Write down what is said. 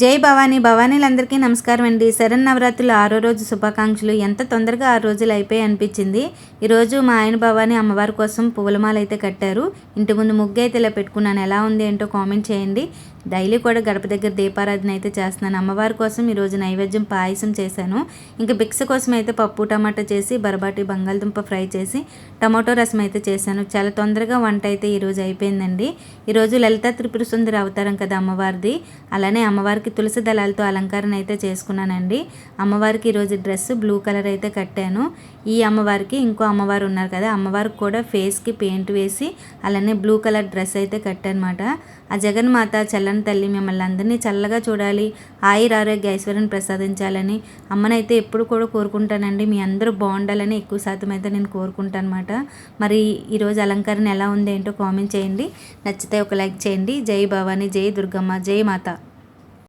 జై భవానీ. భవానీలందరికీ నమస్కారం అండి శరణ్ నవరాత్రులు ఆరో రోజు శుభాకాంక్షలు. ఎంత తొందరగా ఆరు రోజులు అయిపోయి అనిపించింది. ఈరోజు మా ఆయన భవానీ అమ్మవారి కోసం పువ్వులమాల అయితే కట్టారు. ఇంటి ముందు ముగ్గు అయితే ఇలా పెట్టుకున్నాను. ఎలా ఉంది ఏంటో కామెంట్ చేయండి. డైలీ కూడా గడప దగ్గర దీపారాధన అయితే చేస్తున్నాను. అమ్మవారి కోసం ఈరోజు నైవేద్యం పాయసం చేశాను. ఇంకా బిక్స్ కోసం అయితే పప్పు టమాటా చేసి బరబాటి బంగాళదుంప ఫ్రై చేసి టమాటో రసం అయితే చేశాను. చాలా తొందరగా వంట అయితే ఈరోజు అయిపోయిందండి. ఈరోజు లలిత త్రిపుర సుందరి అవతారం కదా అమ్మవారిది. అలానే అమ్మవారికి తులసి దళాలతో అలంకరణ అయితే చేసుకున్నానండి. అమ్మవారికి ఈరోజు డ్రెస్ బ్లూ కలర్ అయితే కట్టాను. ఈ అమ్మవారికి ఇంకో అమ్మవారు ఉన్నారు కదా అమ్మవారికి కూడా ఫేస్కి పెయింట్ వేసి అలానే బ్లూ కలర్ డ్రెస్ అయితే కట్టానమాట. ఆ జగన్మాత చల్లని తల్లి మిమ్మల్ని అందరినీ చల్లగా చూడాలి ఆయుర ఆరోగ్య ఐశ్వర్యం ప్రసాదించాలని అమ్మనైతే ఎప్పుడు కూడా కోరుకుంటానండి. మీ అందరూ బాగుండాలని ఎక్కువ శాతం అయితే నేను కోరుకుంటాను అనమాట మరి ఈరోజు అలంకరణ ఎలా ఉంది ఏంటో కామెంట్ చేయండి. నచ్చితే ఒక లైక్ చేయండి. జై భవానీ జై దుర్గమ్మ జై మాత.